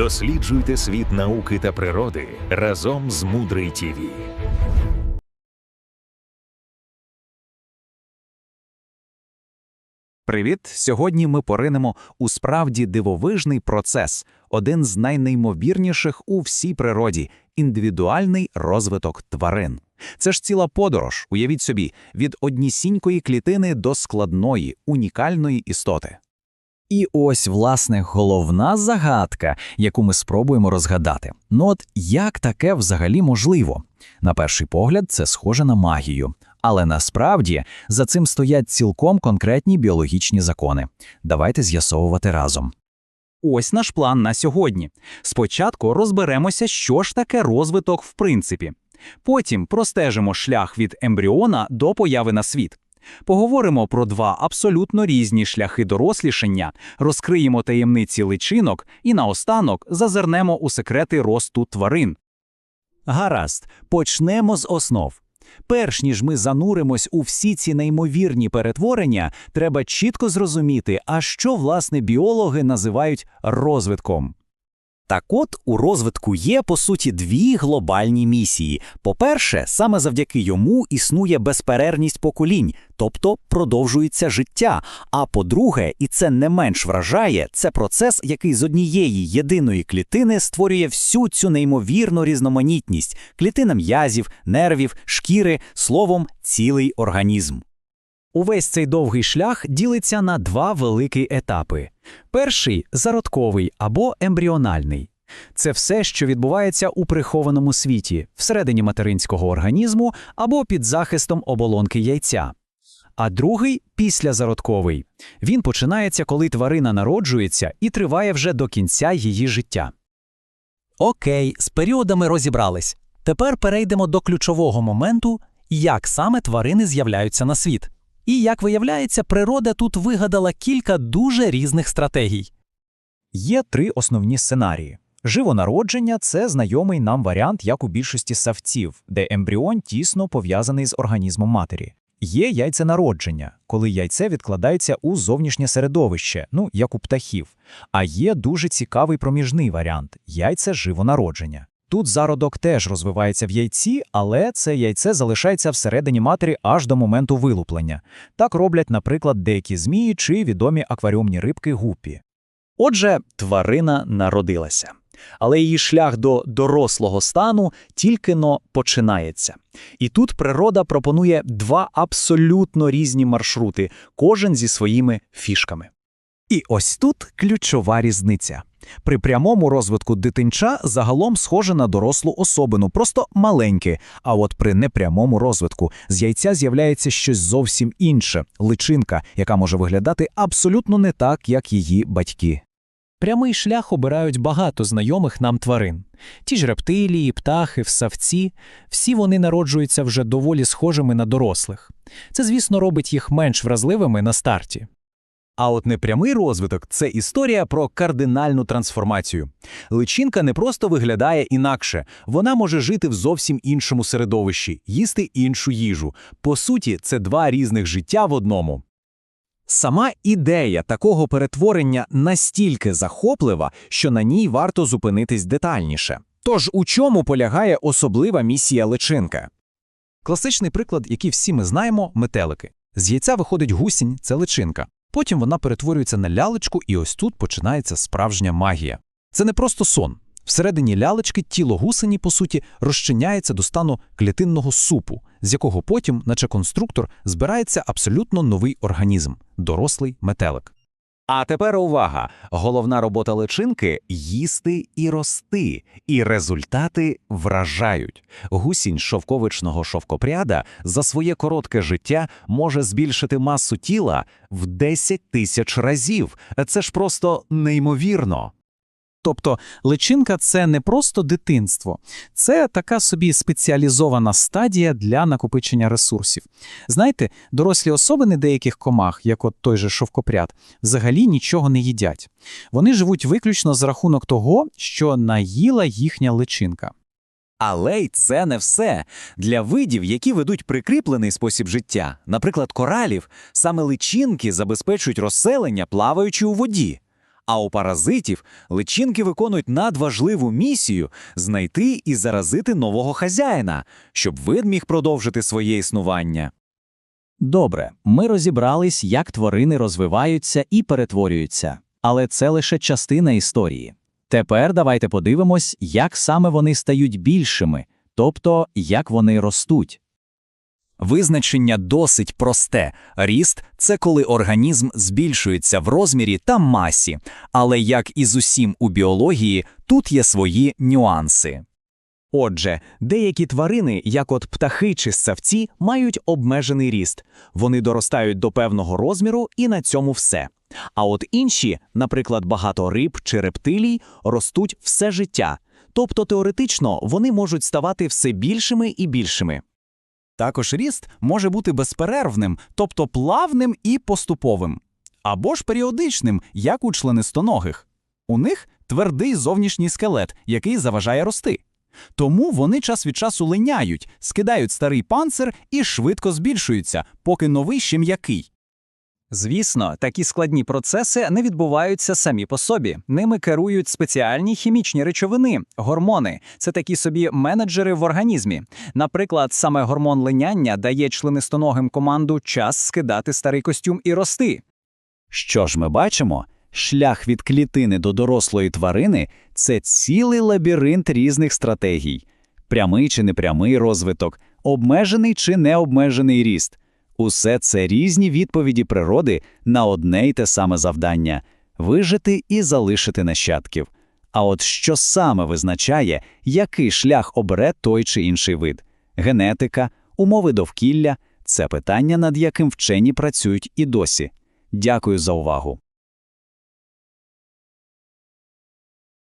Досліджуйте світ науки та природи разом з Мудрий ТІВІ. Привіт! Сьогодні ми поринемо у справді дивовижний процес, один з найнеймовірніших у всій природі індивідуальний розвиток тварин. Це ж ціла подорож, уявіть собі, від однісінької клітини до складної, унікальної істоти. І ось, власне, головна загадка, яку ми спробуємо розгадати. Ну от як таке взагалі можливо? На перший погляд, це схоже на магію. Але насправді за цим стоять цілком конкретні біологічні закони. Давайте з'ясовувати разом. Ось наш план на сьогодні. Спочатку розберемося, що ж таке розвиток в принципі. Потім простежимо шлях від ембріона до появи на світ. Поговоримо про два абсолютно різні шляхи дорослішання, розкриємо таємниці личинок і наостанок зазирнемо у секрети росту тварин. Гаразд, почнемо з основ. Перш ніж ми зануримось у всі ці неймовірні перетворення, треба чітко зрозуміти, а що власне біологи називають розвитком. Так от у розвитку є по суті дві глобальні місії. По-перше, саме завдяки йому існує безперервність поколінь, тобто продовжується життя. А по-друге, і це не менш вражає, це процес, який з однієї єдиної клітини створює всю цю неймовірну різноманітність клітина м'язів, нервів, шкіри, словом, цілий організм. Увесь цей довгий шлях ділиться на два великі етапи. Перший зародковий або ембріональний. Це все, що відбувається у прихованому світі, всередині материнського організму або під захистом оболонки яйця. А другий післязародковий. Він починається, коли тварина народжується і триває вже до кінця її життя. Окей, з періодами розібрались. Тепер перейдемо до ключового моменту, як саме тварини з'являються на світ. І, як виявляється, природа тут вигадала кілька дуже різних стратегій. Є три основні сценарії. Живонародження це знайомий нам варіант, як у більшості савців, де ембріон тісно пов'язаний з організмом матері. Є яйценародження, коли яйце відкладається у зовнішнє середовище, ну як у птахів. А є дуже цікавий проміжний варіант яйце живонародження. Тут зародок теж розвивається в яйці, але це яйце залишається всередині матері аж до моменту вилуплення. Так роблять, наприклад, деякі змії чи відомі акваріумні рибки гупі. Отже, тварина народилася. Але її шлях до дорослого стану тільки но починається. І тут природа пропонує два абсолютно різні маршрути, кожен зі своїми фішками. І ось тут ключова різниця. При прямому розвитку дитинча загалом схоже на дорослу особину, просто маленьке. А от при непрямому розвитку з яйця з'являється щось зовсім інше личинка, яка може виглядати абсолютно не так, як її батьки. Прямий шлях обирають багато знайомих нам тварин. Ті ж рептилії, птахи, всавці, всі вони народжуються вже доволі схожими на дорослих. Це, звісно, робить їх менш вразливими на старті. А от непрямий розвиток це історія про кардинальну трансформацію. Личинка не просто виглядає інакше, вона може жити в зовсім іншому середовищі, їсти іншу їжу. По суті, це два різних життя в одному. Сама ідея такого перетворення настільки захоплива, що на ній варто зупинитись детальніше. Тож у чому полягає особлива місія личинка? Класичний приклад, який всі ми знаємо метелики. З яйця виходить гусінь це личинка. Потім вона перетворюється на лялечку, і ось тут починається справжня магія. Це не просто сон. Всередині лялечки тіло гусені, по суті, розчиняється до стану клітинного супу, з якого потім, наче конструктор, збирається абсолютно новий організм дорослий метелик. А тепер увага! Головна робота личинки їсти і рости, і результати вражають. Гусінь шовковичного шовкопряда за своє коротке життя може збільшити масу тіла в 10 тисяч разів. Це ж просто неймовірно. Тобто личинка це не просто дитинство, це така собі спеціалізована стадія для накопичення ресурсів. Знаєте, дорослі особини деяких комах, як от той же шовкопряд, взагалі нічого не їдять. Вони живуть виключно за рахунок того, що наїла їхня личинка. Але й це не все. Для видів, які ведуть прикріплений спосіб життя, наприклад, коралів, саме личинки забезпечують розселення, плаваючи у воді. А у паразитів личинки виконують надважливу місію знайти і заразити нового хазяїна, щоб вид міг продовжити своє існування. Добре, ми розібрались, як тварини розвиваються і перетворюються, але це лише частина історії. Тепер давайте подивимось, як саме вони стають більшими, тобто як вони ростуть. Визначення досить просте. Ріст це коли організм збільшується в розмірі та масі, але як і з усім у біології, тут є свої нюанси. Отже, деякі тварини, як от птахи чи ссавці, мають обмежений ріст. Вони доростають до певного розміру і на цьому все. А от інші, наприклад, багато риб чи рептилій, ростуть все життя. Тобто теоретично вони можуть ставати все більшими і більшими. Також ріст може бути безперервним, тобто плавним і поступовим, або ж періодичним, як у членистоногих. У них твердий зовнішній скелет, який заважає рости. Тому вони час від часу линяють, скидають старий панцир і швидко збільшуються, поки новий ще м'який. Звісно, такі складні процеси не відбуваються самі по собі. Ними керують спеціальні хімічні речовини, гормони. Це такі собі менеджери в організмі. Наприклад, саме гормон линяння дає членистоногим команду час скидати старий костюм і рости. Що ж ми бачимо? Шлях від клітини до дорослої тварини це цілий лабіринт різних стратегій: прямий чи непрямий розвиток, обмежений чи необмежений ріст. Усе це різні відповіді природи на одне й те саме завдання вижити і залишити нащадків. А от що саме визначає, який шлях обере той чи інший вид? Генетика, умови довкілля це питання, над яким вчені працюють і досі. Дякую за увагу.